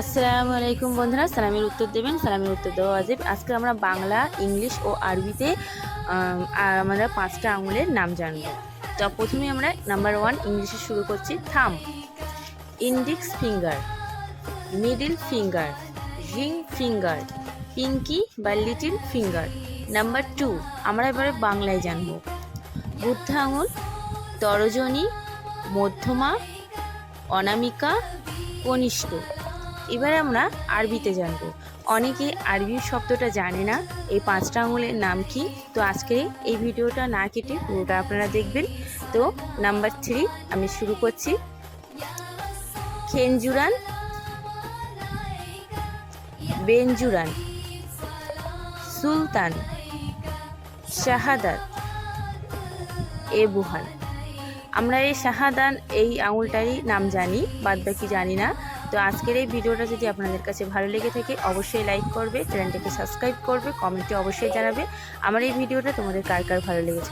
আসসালামু আলাইকুম বন্ধুরা, সালামের উত্তর দেবেন, সালামের উত্তর দেওয়া আজব আজকে আমরা বাংলা, ইংলিশ ও আরবিতে আমরা পাঁচটা আঙুলের নাম জানব। তো প্রথমে আমরা নাম্বার ওয়ান ইংলিশে শুরু করছি, thumb. Index finger, middle finger, ring finger, pinky বা লিটিল ফিঙ্গার। নাম্বার টু, আমরা এবারে বাংলায় জানব। বুদ্ধ আঙুল, তরজনী, মধ্যমা, অনামিকা, কনিষ্ঠ। এবারে আমরা আরবিতে জানব। অনেকে আরবি শব্দটা জানে না। এই পাঁচটা আঙুলের নাম কি? তো আজকে এই ভিডিওটা না কেটে পুরোটা আপনারা দেখবেন। তো নাম্বার থ্রি, আমি শুরু করছি। খেনজুরান বেনজুরান সুলতান, শাহাদাত, এবুহান। আমরা এই শাহাদান, এই আঙুলটারই নাম জানি বাদ বাকি জানি না। তো আজকের এই ভিডিওটা যদি আপনাদের কাছে ভালো লেগে থাকে, অবশ্যই লাইক করবে, চ্যানেলটাকে সাবস্ক্রাইব করবে কমেন্টে অবশ্যই জানাবে। আমার এই ভিডিওটা তোমাদের কার কার ভালো লেগেছে?